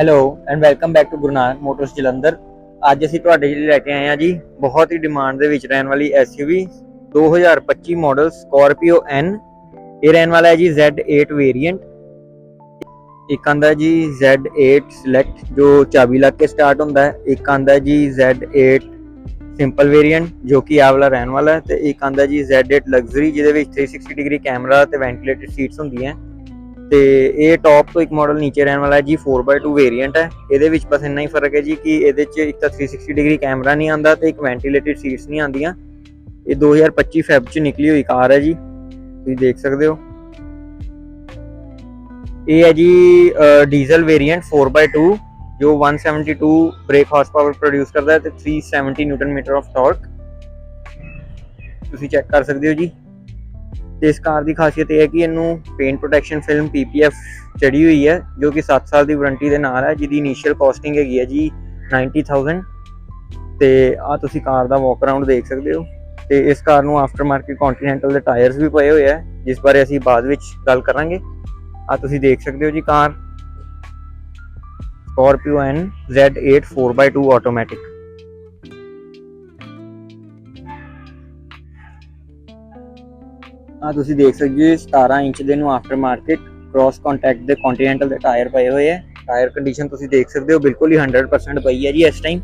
Hello and welcome back to Gurnanak motors Jalandhar. ਅੱਜ ਅਸੀਂ ਤੁਹਾਡੇ ਲਈ ਲੈ ਕੇ ਆਏ ਹਾਂ ਜੀ ਬਹੁਤ ਹੀ ਡਿਮਾਂਡ ਦੇ ਵਿੱਚ ਰਹਿਣ ਵਾਲੀ SUV 2025 ਮਾਡਲ Scorpio N ਇਹ ਰਹਿਣ ਵਾਲਾ ਹੈ ਜੀ Z8 ਵੇਰੀਐਂਟ ਇੱਕ ਆਂਦਾ ਜੀ Z8 ਸਿਲੈਕਟ ਜੋ ਚਾਬੀ ਲੱਗ ਕੇ ਸਟਾਰਟ ਹੁੰਦਾ ਹੈ। ਇੱਕ ਆਂਦਾ ਜੀ Z8 ਸਿੰਪਲ ਵੇਰੀਐਂਟ ਜੋ ਕਿ ਆ ਵਾਲਾ ਰਹਿਣ ਵਾਲਾ ਹੈ। ਤੇ ਇੱਕ ਆਂਦਾ ਜੀ Z8 ਲਗਜ਼ਰੀ ਜਿਹਦੇ ਵਿੱਚ 360 ਡਿਗਰੀ ਕੈਮਰਾ ਤੇ ਵੈਂਟੀਲੇਟਡ ਸੀਟਸ ਹੁੰਦੀਆਂ ਤੇ ਇਹ ਟੌਪ ਤੋਂ ਇੱਕ ਮਾਡਲ ਨੀਚੇ ਰਹਿਣ ਵਾਲਾ ਹੈ ਜੀ 4x2 ਵੇਰੀਐਂਟ ਹੈ। ਇਹਦੇ ਵਿੱਚ ਬਸ ਇੰਨਾ ਹੀ ਫ਼ਰਕ ਹੈ ਜੀ ਕਿ ਇਹਦੇ 'ਚ ਇੱਕ ਤਾਂ 360 ਡਿਗਰੀ ਕੈਮਰਾ ਨਹੀਂ ਆਂਦਾ ਤੇ ਇੱਕ ਵੈਂਟੀਲੇਟਡ ਸੀਟਸ ਨਹੀਂ ਆਂਦੀਆਂ ਇਹ 2025 ਫੈਬ 'ਚ ਨਿਕਲੀ ਹੋਈ ਕਾਰ ਹੈ ਜੀ। ਤੁਸੀਂ ਦੇਖ ਸਕਦੇ ਹੋ। ਇਹ ਹੈ ਜੀ ਡੀਜ਼ਲ ਵੇਰੀਐਂਟ 4x2 ਜੋ 172 ਬ੍ਰੇਕ ਹਾਰਸ ਪਾਵਰ ਪ੍ਰੋਡਿਊਸ ਕਰਦਾ ਹੈ ਤੇ 370 ਨਿਊਟਨ ਮੀਟਰ ਆਫ ਟਾਰਕ ਤੁਸੀਂ ਚੈੱਕ ਕਰ ਸਕਦੇ ਹੋ ਜੀ। ਤੇ ਇਸ ਕਾਰ ਦੀ ਖਾਸੀਅਤ ਇਹ ਹੈ ਕਿ ਇਹਨੂੰ ਪੇਂਟ ਪ੍ਰੋਟੈਕਸ਼ਨ ਫਿਲਮ PPF ਚੜੀ ਹੋਈ ਹੈ, ਜੋ ਕਿ 7 ਸਾਲ ਦੀ ਵਾਰੰਟੀ ਦੇ ਨਾਲ ਹੈ, ਜਿਹਦੀ ਇਨੀਸ਼ੀਅਲ ਕਾਸਟਿੰਗ ਹੈਗੀ ਹੈ ਜੀ 90000 ਤੇ ਆ ਤੁਸੀਂ ਕਾਰ ਦਾ ਵਾਕ ਅਰਾਊਂਡ ਦੇਖ ਸਕਦੇ ਹੋ। ਤੇ ਇਸ ਕਾਰ ਨੂੰ ਆਫਟਰ ਮਾਰਕੀਟ ਕੰਟੀਨੈਂਟਲ ਦੇ ਟਾਇਰਸ ਵੀ ਪਏ ਹੋਏ ਆ ਜਿਸ ਬਾਰੇ ਅਸੀਂ ਬਾਅਦ ਵਿੱਚ ਗੱਲ ਕਰਾਂਗੇ। ਆ ਤੁਸੀਂ ਦੇਖ ਸਕਦੇ ਹੋ ਜੀ ਕਾਰ। Scorpio N Z8 4x2 automatic ਆ ਤੁਸੀਂ ਦੇਖ ਸਕਦੇ ਹੋ 17 ਇੰਚ ਦੇ ਨੂੰ ਆਫਟਰ ਮਾਰਕੀਟ ਕ੍ਰਾਸ ਕੰਟੈਕਟ ਦੇ ਕੰਟੀਨੈਂਟਲ ਦੇ ਟਾਇਰ ਪਏ ਹੋਏ ਆ। ਟਾਇਰ ਕੰਡੀਸ਼ਨ ਤੁਸੀਂ ਦੇਖ ਸਕਦੇ ਹੋ, ਬਿਲਕੁਲ ਹੀ 100% ਪਈ ਹੈ ਜੀ ਇਸ ਟਾਈਮ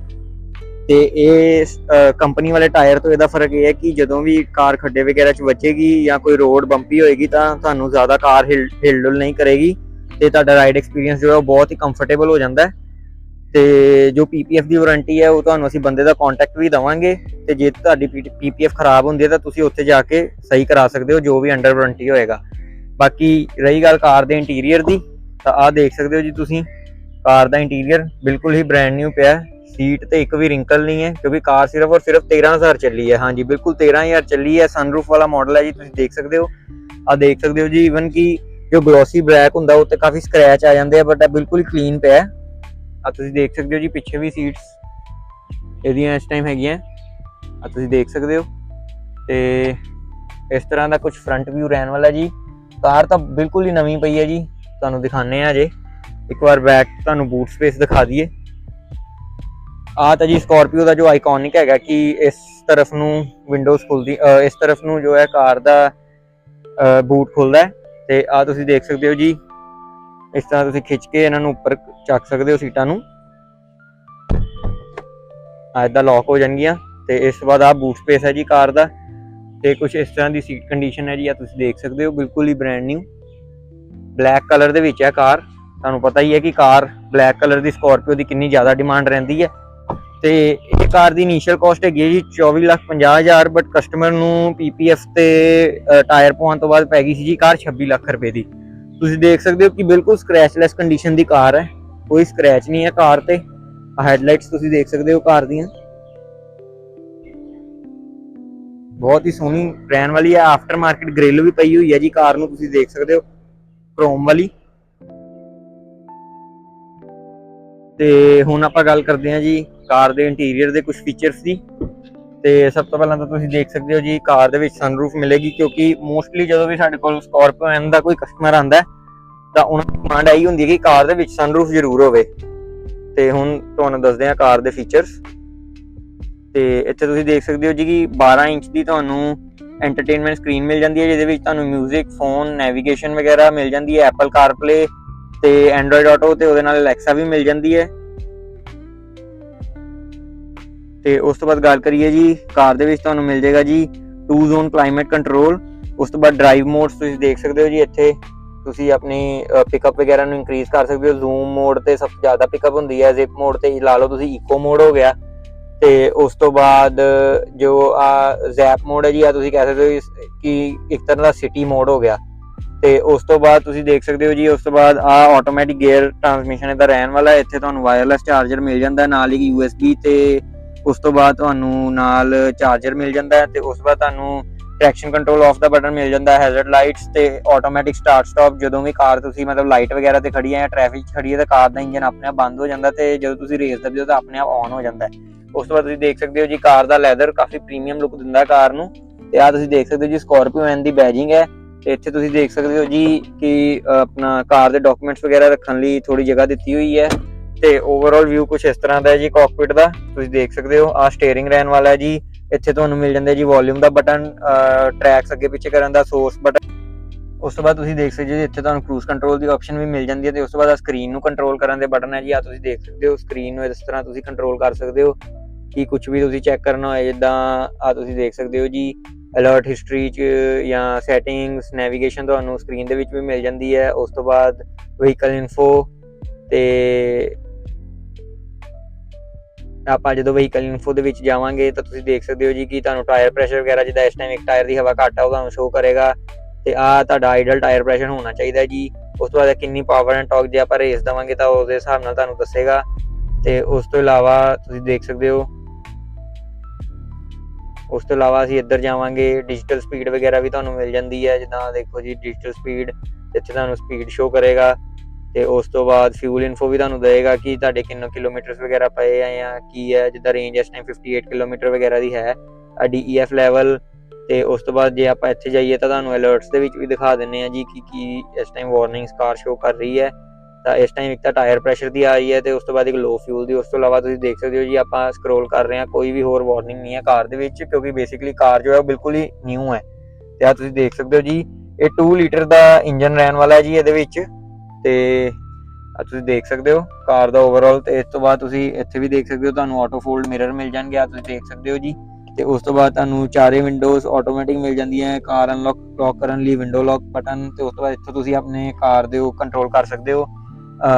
ਤੇ ਇਹ ਕੰਪਨੀ ਵਾਲੇ ਟਾਇਰ ਤੋਂ ਇਹਦਾ ਫ਼ਰਕ ਇਹ ਹੈ ਕਿ ਜਦੋਂ ਵੀ ਕਾਰ ਖੱਡੇ ਵਗੈਰਾ ਚ ਵੱਜੇਗੀ ਜਾਂ ਕੋਈ ਰੋਡ ਬੰਪੀ ਹੋਏਗੀ ਤਾਂ ਤੁਹਾਨੂੰ ਜ਼ਿਆਦਾ ਕਾਰ ਹਿਲਡੁਲ ਨਹੀਂ ਕਰੇਗੀ। ਤੇ ਤੁਹਾਡਾ ਰਾਈਡ ਐਕਸਪੀਰੀਅੰਸ ਜਿਹੜਾ ਉਹ ਬਹੁਤ ਹੀ ਕੰਫਰਟੇਬਲ ਹੋ ਜਾਂਦਾ ਹੈ। ਤੇ ਜੋ PPF ਦੀ ਵਾਰੰਟੀ ਹੈ, ਉਹ ਤੁਹਾਨੂੰ ਅਸੀਂ ਬੰਦੇ ਦਾ ਕੰਟੈਕਟ ਵੀ ਦਵਾਂਗੇ ਤੇ ਜੇ ਤੁਹਾਡੀ PPF ਖਰਾਬ ਹੁੰਦੀ ਹੈ, ਤਾਂ ਤੁਸੀਂ ਉੱਥੇ ਜਾ ਕੇ ਸਹੀ ਕਰਾ ਸਕਦੇ ਹੋ, ਜੋ ਵੀ ਅੰਡਰ ਵਾਰੰਟੀ ਹੋਏਗਾ। ਬਾਕੀ ਰਹੀ ਗੱਲ ਕਾਰ ਦੇ ਇੰਟੀਰੀਅਰ ਦੀ, ਤਾਂ ਆਹ ਦੇਖ ਸਕਦੇ ਹੋ ਜੀ ਤੁਸੀਂ, ਕਾਰ ਦਾ ਇੰਟੀਰੀਅਰ ਬਿਲਕੁਲ ਹੀ ਬ੍ਰੈਂਡ ਨਿਊ ਪਿਆ ਸੀਟ ਤੇ ਇੱਕ ਵੀ ਰਿੰਕਲ ਨਹੀਂ ਹੈ, ਕਿਉਂਕਿ ਕਾਰ ਸਿਰਫ ਔਰ ਸਿਰਫ 13000 ਚੱਲੀ ਹੈ। ਹਾਂਜੀ, ਬਿਲਕਲ 13000 ਚੱਲੀ ਹੈ। ਸਨਰੂਫ ਵਾਲਾ ਮਾਡਲ ਹੈ ਜੀ, ਤੁਸੀਂ ਦੇਖ ਸਕਦੇ ਹੋ। ਆਹ ਦੇਖ ਸਕਦੇ ਹੋ ਜੀ ਇਵਨ ਕਿ ਜੋ ਗਲੋਸੀ ਬਲੈਕ ਹੁੰਦਾ, ਉਹ ਤੇ ਕਾਫੀ ਸਕ੍ਰੈਚ ਆ ਜਾਂਦੇ ਆ ਬਟ ਇਹ ਬਿਲਕੁਲ ਹੀ ਕਲੀਨ ਪਿਆ ਆ ਤੁਸੀਂ ਦੇਖ ਸਕਦੇ ਹੋ ਜੀ, ਪਿੱਛੇ ਵੀ ਸੀਟਸ ਇਹਦੀਆਂ ਇਸ ਟਾਈਮ ਹੈਗੀਆਂ। ਆ ਤੁਸੀਂ ਦੇਖ ਸਕਦੇ ਹੋ। ਤੇ ਇਸ ਤਰ੍ਹਾਂ ਦਾ ਕੁਝ ਫਰੰਟ ਵਿਊ ਰਹਿਣ ਵਾਲਾ ਜੀ। ਕਾਰ ਤਾਂ ਬਿਲਕੁਲ ਹੀ ਨਵੀਂ ਪਈ ਹੈ ਜੀ। ਤੁਹਾਨੂੰ ਦਿਖਾਣੇ ਆ ਜੇ ਇੱਕ ਵਾਰ ਬੈਕ ਤੁਹਾਨੂੰ ਬੂਟ ਸਪੇਸ ਦਿਖਾ ਦਈਏ। ਆ ਤਾਂ ਜੀ ਸਕਾਰਪੀਓ ਦਾ ਜੋ ਆਈਕੋਨਿਕ ਹੈਗਾ ਕਿ ਇਸ ਤਰਫ ਨੂੰ ਵਿੰਡੋਜ਼ ਖੁੱਲਦੀ ਇਸ ਤਰਫ ਨੂੰ ਜੋ ਹੈ ਕਾਰ ਦਾ ਬੂਟ ਖੁੱਲਦਾ ਹੈ। ਤੇ ਆ ਤੁਸੀਂ ਦੇਖ ਸਕਦੇ ਹੋ ਜੀ। ਇਸ ਤਰ੍ਹਾਂ ਤੁਸੀਂ ਖਿੱਚ ਕੇ ਇਹਨਾਂ ਨੂੰ ਉੱਪਰ ਚੱਕ ਸਕਦੇ ਹੋ ਸੀਟਾਂ ਨੂੰ। ਆ ਲੌਕ ਹੋ ਜਾਣਗੀਆਂ ਤੇ ਇਸ ਤੋਂ ਬਾਅਦ ਆ ਬੂਟ ਸਪੇਸ ਹੈ ਜੀ ਕਾਰ ਦਾ ਤੇ ਕੁਝ ਇਸ ਤਰ੍ਹਾਂ ਦੀ ਸੀਟ ਕੰਡੀਸ਼ਨ ਹੈ ਜੀ ਆ ਤੁਸੀਂ ਦੇਖ ਸਕਦੇ ਹੋ ਬਿਲਕੁਲ ਹੀ ਬ੍ਰੈਂਡ ਨਿਊ ਬਲੈਕ ਕਲਰ ਦੇ ਵਿੱਚ ਹੈ ਕਾਰ। ਤੁਹਾਨੂੰ ਪਤਾ ਹੀ ਹੈ ਕਿ ਕਾਰ ਬਲੈਕ ਕਲਰ ਦੀ ਸਕਾਰਪੀਓ ਦੀ ਕਿੰਨੀ ਜ਼ਿਆਦਾ ਡਿਮਾਂਡ ਰਹਿੰਦੀ ਹੈ। ਤੇ ਇਹ ਕਾਰ ਦੀ ਇਨੀਸ਼ੀਅਲ ਕਾਸਟ ਹੈਗੀ ਹੈ ਜੀ 24,50,000 ਬਟ ਕਸਟਮਰ ਨੂੰ PPF ਤੇ ਟਾਇਰ ਪਵਾਉਣ ਤੋਂ ਬਾਅਦ ਪੈ ਗਈ ਸੀ ਜੀ ਕਾਰ 26 ਲੱਖ ਰੁਪਏ ਦੀ। ਤੁਸੀਂ ਦੇਖ ਸਕਦੇ ਹੋ ਕਿ ਬਿਲਕੁਲ ਸਕ੍ਰੈਚਲੈਸ ਕੰਡੀਸ਼ਨ ਦੀ ਕਾਰ ਹੈ। ਕੋਈ ਸਕ੍ਰੈਚ ਨਹੀਂ ਹੈ ਕਾਰ ਤੇ। ਹੈਡਲਾਈਟਸ ਤੁਸੀਂ ਦੇਖ ਸਕਦੇ ਹੋ ਕਾਰ ਦੀਆਂ। ਬਹੁਤ ਹੀ ਸੋਹਣੀ ਰਹਿਣ ਵਾਲੀ ਹੈ। ਆਫਟਰ ਮਾਰਕੀਟ ਗ੍ਰਿਲ ਵੀ ਪਈ ਹੋਈ ਹੈ ਜੀ ਕਾਰ ਨੂੰ ਤੁਸੀਂ ਦੇਖ ਸਕਦੇ ਹੋ। ਕ੍ਰੋਮ ਵਾਲੀ। ਤੇ ਹੁਣ ਆਪਾਂ ਗੱਲ ਕਰਦੇ ਹਾਂ ਜੀ ਕਾਰ ਦੇ ਇੰਟੀਰੀਅਰ ਦੇ ਕੁਝ ਫੀਚਰਸ ਦੀ। ਤੇ ਸਭ ਤੋਂ ਪਹਿਲਾਂ ਤਾਂ ਤੁਸੀਂ ਦੇਖ ਸਕਦੇ ਹੋ ਜੀ, ਕਾਰ ਦੇ ਵਿੱਚ ਸਨਰੂਫ ਮਿਲੇਗੀ ਕਿਉਂਕਿ ਮੋਸਟਲੀ ਜਦੋਂ ਵੀ ਸਾਡੇ ਕੋਲ ਸਕਾਰਪੀਓ ਐਨ ਦਾ ਕੋਈ ਕਸਟਮਰ ਆਂਦਾ ਤਾਂ ਉਹਨਾਂ ਦੀ ਡਿਮਾਂਡ ਆਈ ਹੁੰਦੀ ਹੈ ਕਿ ਕਾਰ ਦੇ ਵਿੱਚ ਸਨਰੂਫ ਜ਼ਰੂਰ ਹੋਵੇ। ਤੇ ਹੁਣ ਤੁਹਾਨੂੰ ਦੱਸਦੇ ਹਾਂ ਕਾਰ ਦੇ ਫੀਚਰਸ ਤੇ ਇੱਥੇ ਤੁਸੀਂ ਦੇਖ ਸਕਦੇ ਹੋ ਜੀ ਕਿ 12 ਇੰਚ ਦੀ ਤੁਹਾਨੂੰ ਐਂਟਰਟੇਨਮੈਂਟ ਸਕਰੀਨ ਮਿਲ ਜਾਂਦੀ ਹੈ, ਜਿਹਦੇ ਵਿੱਚ ਤੁਹਾਨੂੰ 뮤직 ਫੋਨ ਨੈਵੀਗੇਸ਼ਨ ਵਗੈਰਾ ਮਿਲ ਜਾਂਦੀ ਹੈ, Apple CarPlay ਤੇ Android Auto ਤੇ ਉਹਦੇ ਨਾਲ Alexa ਵੀ ਮਿਲ ਜਾਂਦੀ ਹੈ। ਤੇ ਉਸ ਤੋਂ ਬਾਅਦ ਗੱਲ ਕਰੀਏ ਜੀ, ਕਾਰ ਦੇ ਵਿੱਚ ਤੁਹਾਨੂੰ ਮਿਲ ਜਾਏਗਾ ਜੀ 2 ਜ਼ੋਨ ਕਲਾਈਮੇਟ ਕੰਟਰੋਲ ਉਸ ਤੋਂ ਬਾਅਦ ਡਰਾਈਵ ਮੋਡਸ ਤੁਸੀਂ ਦੇਖ ਸਕਦੇ ਹੋ ਜੀ ਇੱਥੇ। ਤੁਸੀਂ ਆਪਣੀ ਪਿਕਅਪ ਵਗੈਰਾ ਨੂੰ ਇਨਕਰੀਜ਼ ਕਰ ਸਕਦੇ ਹੋ। ਜ਼ੂਮ ਮੋਡ ਤੇ ਸਭ ਤੋਂ ਜ਼ਿਆਦਾ ਪਿਕਅਪ ਹੁੰਦੀ ਹੈ ਜ਼ਿਪ ਮੋਡ ਤੇ ਲਾ ਲਓ ਤੁਸੀਂ ਇਕੋ ਮੋਡ ਹੋ ਗਿਆ। ਤੇ ਉਸ ਤੋਂ ਬਾਅਦ ਜੋ ਆ ਜ਼ੈਪ ਮੋਡ ਹੈ ਜੀ, ਆ ਤੁਸੀਂ ਕਹਿ ਸਕਦੇ ਹੋ ਇਸ- ਕਿ ਇੱਕ ਤਰ੍ਹਾਂ ਦਾ ਸਿਟੀ ਮੋਡ ਹੋ ਗਿਆ। ਤੇ ਉਸ ਤੋਂ ਬਾਅਦ ਤੁਸੀਂ ਦੇਖ ਸਕਦੇ ਹੋ ਜੀ, ਉਸ ਤੋਂ ਬਾਅਦ ਆ ਆਟੋਮੈਟਿਕ ਗੇਅਰ ਟਰਾਂਸਮਿਸ਼ਨ ਇਹਦਾ ਰਹਿਣ ਵਾਲਾ ਇੱਥੇ ਤੁਹਾਨੂੰ ਵਾਇਰਲੈਸ ਚਾਰਜਰ ਮਿਲ ਜਾਂਦਾ, ਨਾਲ ਹੀ USB ਤੇ ਉਸ ਤੋਂ ਬਾਅਦ ਤੁਹਾਨੂੰ ਨਾਲ ਚਾਰਜਰ ਮਿਲ ਜਾਂਦਾ ਹੈ ਤੇ ਉਸ ਤੋਂ ਬਾਅਦ ਤੁਹਾਨੂੰ ਟ੍ਰੈਕਸ਼ਨ ਕੰਟਰੋਲ ਆਫ ਦਾ ਬਟਨ ਮਿਲ ਜਾਂਦਾ ਹੈ ਹੈਜ਼ਰਡ ਲਾਈਟਸ ਤੇ ਆਟੋਮੈਟਿਕ ਸਟਾਰਟ ਸਟਾਪ ਜਦੋਂ ਵੀ ਕਾਰ ਤੁਸੀਂ ਮਤਲਬ ਲਾਈਟ ਵਗੈਰਾ ਤੇ ਖੜੀ ਹੈ ਜਾਂ ਟ੍ਰੈਫਿਕ 'ਚ ਖੜੀ ਹੈ ਤਾਂ ਕਾਰ ਦਾ ਇੰਜਨ ਆਪਣੇ ਆਪ ਬੰਦ ਹੋ ਜਾਂਦਾ ਤੇ ਜਦੋਂ ਤੁਸੀਂ ਰੇਸ ਦਬਦੇ ਹੋ ਤਾਂ ਆਪਣੇ ਆਪ ਆਨ ਹੋ ਜਾਂਦਾ ਹੈ। ਉਸ ਤੋਂ ਬਾਅਦ ਤੁਸੀਂ ਦੇਖ ਸਕਦੇ ਹੋ ਜੀ ਕਾਰ ਦਾ ਲੈਦਰ ਕਾਫੀ ਪ੍ਰੀਮੀਅਮ ਲੁੱਕ ਦਿੰਦਾ ਕਾਰ ਨੂੰ ਤੇ ਆ ਤੁਸੀਂ ਦੇਖ ਸਕਦੇ ਹੋ ਜੀ ਸਕਾਰਪੀਓ ਐਨ ਦੀ ਬੈਜਿੰਗ ਹੈ ਤੇ ਇੱਥੇ ਤੁਸੀਂ ਦੇਖ ਸਕਦੇ ਹੋ ਜੀ ਕਿ ਆਪਣਾ ਕਾਰ ਦੇ ਡਾਕੂਮੈਂਟਸ ਵਗੈਰਾ ਰੱਖਣ ਲਈ ਥੋੜੀ ਜਗ੍ਹਾ ਦਿੱਤੀ ਹੋਈ ਹੈ। ਤੇ ਓਵਰਆਲ ਵਿਊ ਕੁਝ ਇਸ ਤਰ੍ਹਾਂ ਦਾ ਹੈ ਜੀ ਕਾਕਪਿਟ ਦਾ, ਤੁਸੀਂ ਦੇਖ ਸਕਦੇ ਹੋ ਆ ਸਟੀਅਰਿੰਗ ਰਹਿਣ ਵਾਲਾ ਹੈ ਜੀ, ਇੱਥੇ ਤੁਹਾਨੂੰ ਮਿਲ ਜਾਂਦਾ ਜੀ ਵੋਲਿਊਮ ਦਾ ਬਟਨ ਟਰੈਕਸ ਅੱਗੇ ਪਿੱਛੇ ਕਰਨ ਦਾ ਸੋਰਸ ਬਟਨ ਉਸ ਤੋਂ ਬਾਅਦ ਤੁਸੀਂ ਦੇਖ ਸਕਦੇ ਹੋ ਜੀ, ਇੱਥੇ ਤੁਹਾਨੂੰ ਕਰੂਜ਼ ਕੰਟਰੋਲ ਦੀ ਆਪਸ਼ਨ ਵੀ ਮਿਲ ਜਾਂਦੀ ਹੈ ਤੇ ਉਸ ਤੋਂ ਬਾਅਦ ਆ ਸਕਰੀਨ ਨੂੰ ਕੰਟਰੋਲ ਕਰਨ ਦੇ ਬਟਨ ਹੈ ਜੀ ਆ ਤੁਸੀਂ ਦੇਖ ਸਕਦੇ ਹੋ ਸਕਰੀਨ ਨੂੰ ਇਸ ਤਰ੍ਹਾਂ ਤੁਸੀਂ ਕੰਟਰੋਲ ਕਰ ਸਕਦੇ ਹੋ ਕਿ ਕੁਝ ਵੀ ਤੁਸੀਂ ਚੈੱਕ ਕਰਨਾ ਹੋਏ, ਜਿੱਦਾਂ ਆ ਤੁਸੀਂ ਦੇਖ ਸਕਦੇ ਹੋ ਜੀ ਅਲਰਟ ਹਿਸਟਰੀ ਚ ਜਾਂ ਸੈਟਿੰਗਸ ਨੈਵੀਗੇਸ਼ਨ ਤੁਹਾਨੂੰ ਸਕਰੀਨ ਦੇ ਵਿੱਚ ਵੀ ਮਿਲ ਜਾਂਦੀ ਹੈ। ਉਸ ਤੋਂ ਬਾਅਦ ਵਹੀਕਲ ਇਨਫੋ ਤੇ ਆਪਾਂ ਜਦੋਂ ਵਹੀਕਲ ਇਨਫੋ ਦੇ ਵਿੱਚ ਜਾਵਾਂਗੇ ਤਾਂ ਤੁਸੀਂ ਦੇਖ ਸਕਦੇ ਹੋ ਜੀ ਕਿ ਤੁਹਾਨੂੰ ਟਾਇਰ ਪ੍ਰੈਸ਼ਰ ਵਗੈਰਾ ਜਿੱਦਾਂ ਇਸ ਟਾਈਮ ਇੱਕ ਟਾਇਰ ਦੀ ਹਵਾ ਘੱਟ ਆ, ਉਹ ਤੁਹਾਨੂੰ ਸ਼ੋ ਕਰੇਗਾ। ਤੇ ਆ ਤੁਹਾਡਾ ਆਈਡਲ ਟਾਇਰ ਪ੍ਰੈਸ਼ਰ ਹੋਣਾ ਚਾਹੀਦਾ ਜੀ। ਉਸ ਤੋਂ ਬਾਅਦ ਕਿੰਨੀ ਪਾਵਰ ਐਂਡ ਟਾਰਕ ਜੇ ਆਪਾਂ ਰੇਸ ਦਵਾਂਗੇ ਤਾਂ ਉਹਦੇ ਹਿਸਾਬ ਨਾਲ ਤੁਹਾਨੂੰ ਦੱਸੇਗਾ। ਤੇ ਉਸ ਤੋਂ ਇਲਾਵਾ ਤੁਸੀਂ ਦੇਖ ਸਕਦੇ ਹੋ, ਉਸ ਤੋਂ ਇਲਾਵਾ ਅਸੀਂ ਇੱਧਰ ਜਾਵਾਂਗੇ ਡਿਜੀਟਲ ਸਪੀਡ ਵਗੈਰਾ ਵੀ ਤੁਹਾਨੂੰ ਮਿਲ ਜਾਂਦੀ ਹੈ। ਜਿੱਦਾਂ ਦੇਖੋ ਜੀ ਡਿਜੀਟਲ ਸਪੀਡ ਇੱਥੇ ਤੁਹਾਨੂੰ ਸਪੀਡ ਸ਼ੋ ਕਰੇਗਾ। ਤੇ ਉਸ ਤੋਂ ਬਾਅਦ ਫਿਊਲ ਇਨਫੋ ਵੀ ਤੁਹਾਨੂੰ ਦੇਗਾ ਕਿ ਤੁਹਾਡੇ ਕਿੰਨੇ ਕਿਲੋਮੀਟਰਸ ਵਗੈਰਾ ਪਏ ਆ ਜਾਂ ਕੀ ਹੈ, ਜਿੱਦਾਂ ਰੇਂਜ ਇਸ ਟਾਈਮ 58 ਕਿਲੋਮੀਟਰ ਵਗੈਰਾ ਦੀ ਹੈ, ਆ ਡੀਈਐਫ ਲੈਵਲ ਤੇ ਉਸ ਤੋਂ ਬਾਅਦ ਜੇ ਆਪਾਂ ਇੱਥੇ ਜਾਈਏ ਤਾਂ ਤੁਹਾਨੂੰ ਅਲਰਟਸ ਦੇ ਵਿੱਚ ਵੀ ਦਿਖਾ ਦਿੰਨੇ ਆ ਜੀ ਕਿ ਕੀ ਇਸ ਟਾਈਮ ਵਾਰਨਿੰਗਸ ਕਾਰ ਸ਼ੋ ਕਰ ਰਹੀ ਹੈ। ਤਾਂ ਇਸ ਟਾਈਮ ਇੱਕ ਤਾਂ ਟਾਇਰ ਪ੍ਰੈਸ਼ਰ ਦੀ ਆ ਰਹੀ ਹੈ ਤੇ ਉਸ ਤੋਂ ਬਾਅਦ ਇੱਕ ਲੋ ਫਿਊਲ ਦੀ, ਉਸ ਤੋਂ ਇਲਾਵਾ ਤੁਸੀਂ ਦੇਖ ਸਕਦੇ ਹੋ ਜੀ ਆਪਾਂ ਸਕਰੋਲ ਕਰ ਰਹੇ ਹਾਂ, ਕੋਈ ਵੀ ਹੋਰ ਵਾਰਨਿੰਗ ਨਹੀਂ ਹੈ ਕਾਰ ਦੇ ਵਿੱਚ, ਕਿਉਂਕਿ ਬੇਸਿਕਲੀ ਕਾਰ ਜੋ ਹੈ ਉਹ ਬਿਲਕੁਲ ਹੀ ਨਿਊ ਹੈ। ਤੇ ਆ ਤੁਸੀਂ ਦੇਖ ਸਕਦੇ ਹੋ ਜੀ, ਇਹ 2 ਲੀਟਰ ਦਾ ਇੰਜਨ ਰਹਿਣ ਵਾਲਾ ਹੈ ਜੀ ਇਹਦੇ ਵਿੱਚ। ਤੇ ਤੁਸੀਂ ਦੇਖ ਸਕਦੇ ਹੋ ਕਾਰ ਦਾ ਓਵਰਆਲ ਤੇ ਇਸ ਤੋਂ ਬਾਅਦ ਤੁਸੀਂ ਇੱਥੇ ਵੀ ਦੇਖ ਸਕਦੇ ਹੋ ਤੁਹਾਨੂੰ ਆਟੋ ਫੋਲਡ ਮਿਰਰ ਮਿਲ ਜਾਣਗੇ ਆ ਤੁਸੀਂ ਦੇਖ ਸਕਦੇ ਹੋ ਜੀ। ਤੇ ਉਸ ਤੋਂ ਬਾਅਦ ਤੁਹਾਨੂੰ ਚਾਰੇ ਵਿੰਡੋਜ਼ ਆਟੋਮੈਟਿਕ ਮਿਲ ਜਾਂਦੀਆਂ ਕਾਰ ਅਨਲੌਕ ਲੌਕ ਕਰਨ ਲਈ ਵਿੰਡੋ ਲੌਕ ਬਟਨ ਤੇ ਉਸ ਤੋਂ ਬਾਅਦ ਇੱਥੇ ਤੁਸੀਂ ਆਪਣੇ ਕਾਰ ਦੇ ਉਹ ਕੰਟਰੋਲ ਕਰ ਸਕਦੇ ਹੋ।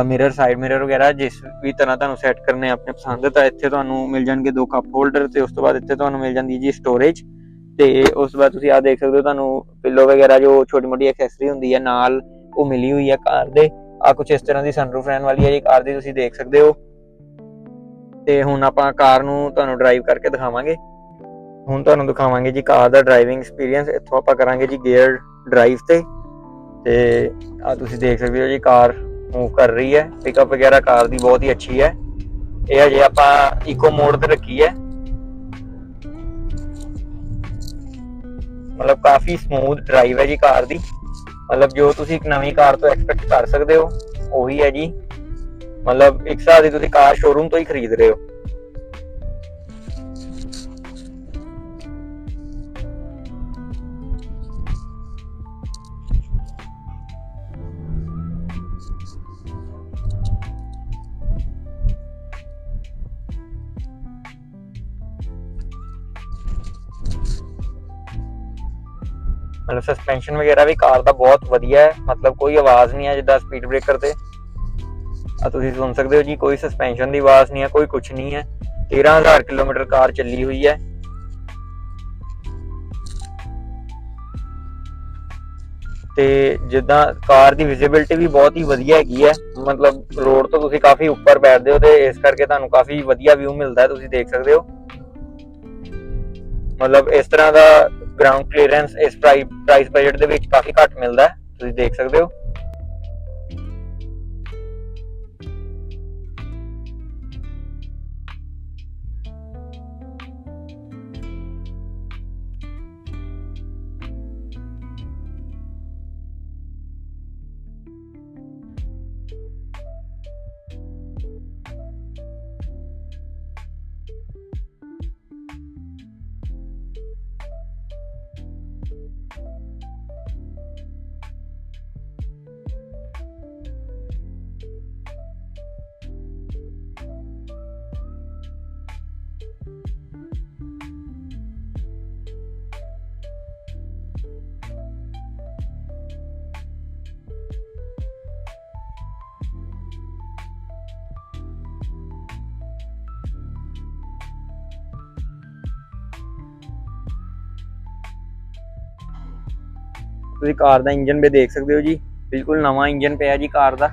ਮਿਰਰ ਸਾਈਡ ਮਿਰਰ ਵਗੈਰਾ ਜਿਸ ਵੀ ਤਰ੍ਹਾਂ ਤੁਹਾਨੂੰ ਸੈੱਟ ਕਰਨੇ ਆਪਣੇ ਪਸੰਦ ਤਾਂ ਇੱਥੇ ਤੁਹਾਨੂੰ ਮਿਲ ਜਾਣਗੇ ਦੋ ਕੱਪ ਹੋਲਡਰ ਤੇ ਉਸ ਤੋਂ ਬਾਅਦ ਇੱਥੇ ਤੁਹਾਨੂੰ ਮਿਲ ਜਾਂਦੀ ਜੀ ਸਟੋਰੇਜ ਤੇ ਉਸ ਤੋਂ ਬਾਅਦ ਤੁਸੀਂ ਆ ਦੇਖ ਸਕਦੇ ਹੋ ਤੁਹਾਨੂੰ ਪਿੱਲੋ ਵਗੈਰਾ ਜੋ ਛੋਟੀ ਮੋਟੀ ਐਕਸੈਸਰੀ ਹੁੰਦੀ ਹੈ, ਨਾਲ ਉਹ ਮਿਲੀ ਹੋਈ ਹੈ ਕਾਰ ਦੇ। ਆ ਕੁਝ ਇਸ ਤਰ੍ਹਾਂ ਦੀ ਸਨਰੂਫ ਰਹਿਣ ਵਾਲੀ ਹੈ ਜੀ ਕਾਰ ਦੀ ਤੁਸੀਂ ਦੇਖ ਸਕਦੇ ਹੋ। ਤੇ ਹੁਣ ਆਪਾਂ ਕਾਰ ਨੂੰ ਤੁਹਾਨੂੰ ਡਰਾਈਵ ਕਰਕੇ ਦਿਖਾਵਾਂਗੇ। ਹੁਣ ਤੁਹਾਨੂੰ ਦਿਖਾਵਾਂਗੇ ਜੀ ਕਾਰ ਦਾ ਡਰਾਈਵਿੰਗ ਐਕਸਪੀਰੀਅੰਸ ਇੱਥੋਂ ਆਪਾਂ ਕਰਾਂਗੇ ਜੀ ਗੇਅਰ ਡਰਾਈਵ ਤੇ। ਤੇ ਆ ਤੁਸੀਂ ਦੇਖ ਸਕਦੇ ਹੋ ਜੀ ਕਾਰ ਮੂਵ ਕਰ ਰਹੀ ਹੈ। ਪਿਕਅਪ ਵਗੈਰਾ ਕਾਰ ਦੀ ਬਹੁਤ ਹੀ ਅੱਛੀ ਹੈ। ਇਹ ਹਜੇ ਆਪਾਂ ਇਕੋ ਮੋਡ ਤੇ ਰੱਖੀ ਹੈ। ਮਤਲਬ ਕਾਫੀ ਸਮੂਥ ਡਰਾਈਵ ਹੈ ਜੀ ਕਾਰ ਦੀ। ਮਤਲਬ ਜੋ ਤੁਸੀਂ ਇੱਕ ਨਵੀਂ ਕਾਰ ਤੋਂ ਐਕਸਪੈਕਟ ਕਰ ਸਕਦੇ ਹੋ, ਉਹੀ ਹੈ ਜੀ। ਮਤਲਬ ਇੱਕ ਹਿਸਾਬ ਦੀ ਤੁਸੀਂ ਕਾਰ ਸ਼ੋਰੂਮ ਤੋਂ ਹੀ ਖਰੀਦ ਰਹੇ ਹੋ। ਮਤਲਬ ਸਸਪੈਂਸ਼ਨ ਵਗੈਰਾ ਵੀ ਕਾਰ ਦਾ ਬਹੁਤ ਵਧੀਆ ਹੈ। ਮਤਲਬ ਕੋਈ ਆਵਾਜ਼ ਨਹੀਂ ਹੈ ਜਿੱਦਾਂ ਸਪੀਡ ਬ੍ਰੇਕਰ ਤੇ। ਆ ਤੁਸੀਂ ਸੁਣ ਸਕਦੇ ਹੋ ਜੀ, ਕੋਈ ਸਸਪੈਂਸ਼ਨ ਦੀ ਆਵਾਜ਼ ਨਹੀਂ ਹੈ, ਕੋਈ ਕੁਝ ਨਹੀਂ ਹੈ। 13000 ਕਿਲੋਮੀਟਰ ਕਾਰ ਚੱਲੀ ਹੋਈ ਹੈ। ਤੇ ਜਿੱਦਾਂ ਕਾਰ ਦੀ ਵਿਜ਼ਿਬਿਲਟੀ ਵੀ ਬਹੁਤ ਹੀ ਵਧੀਆ ਹੈਗੀ ਹੈ। ਮਤਲਬ ਰੋਡ ਤੋਂ ਤੁਸੀਂ ਕਾਫੀ ਉੱਪਰ ਬੈਠਦੇ ਹੋ ਤੇ ਇਸ ਕਰਕੇ ਤੁਹਾਨੂੰ ਕਾਫੀ ਵਧੀਆ ਵਿਊ ਮਿਲਦਾ ਹੈ, ਤੁਸੀਂ ਦੇਖ ਸਕਦੇ ਹੋ। ਮਤਲਬ ਇਸ ਤਰ੍ਹਾਂ ਦਾ ਗਰਾਊਂਡ ਕਲੀਅਰੈਂਸ ਇਸ ਪ੍ਰਾਈਸ ਬਜਟ ਦੇ ਵਿੱਚ ਕਾਫੀ ਘੱਟ ਮਿਲਦਾ ਹੈ, ਤੁਸੀਂ ਦੇਖ ਸਕਦੇ ਹੋ। ਤੁਸੀਂ ਕਾਰ ਦਾ ਇੰਜਨ ਵੀ ਦੇਖ ਸਕਦੇ ਹੋ ਜੀ। ਬਿਲਕੁਲ ਨਵਾਂ ਇੰਜਨ ਪਿਆ ਜੀ ਕਾਰ ਦਾ।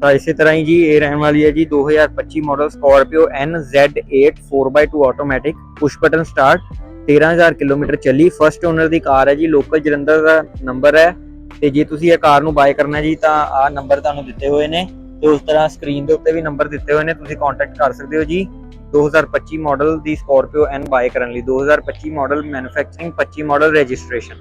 ਤਾਂ ਇਸੇ ਤਰ੍ਹਾਂ ਹੀ ਜੀ, ਇਹ ਰਹਿਣ ਵਾਲੀ ਹੈ ਜੀ 2025 model Scorpio NZ8 4x2 automatic push button start 13000 kilometre ਚੱਲੀ। ਫਰਸਟ ਓਨਰ ਦੀ ਕਾਰ ਹੈ ਜੀ ਲੋਕਲ ਜਲੰਧਰ ਦਾ ਨੰਬਰ ਹੈ। ਤੇ ਜੇ ਤੁਸੀਂ ਇਹ ਕਾਰ ਨੂੰ ਬਾਏ ਕਰਨਾ ਜੀ, ਤਾਂ ਆਹ ਨੰਬਰ ਤੁਹਾਨੂੰ ਦਿੱਤੇ ਹੋਏ ਨੇ। ਤੇ ਉਸ ਤਰ੍ਹਾਂ ਸਕਰੀਨ ਦੇ ਉੱਤੇ ਵੀ ਨੰਬਰ ਦਿੱਤੇ ਹੋਏ ਨੇ, ਤੁਸੀਂ ਕੰਟੈਕਟ ਕਰ ਸਕਦੇ ਹੋ ਜੀ। 2025 ਮਾਡਲ ਦੀ Scorpio N ਬਾਏ ਕਰਨ ਲਈ। 2025 ਮਾਡਲ ਮੈਨੂਫੈਕਚਰਿੰਗ 25 ਮਾਡਲ ਰਜਿਸਟ੍ਰੇਸ਼ਨ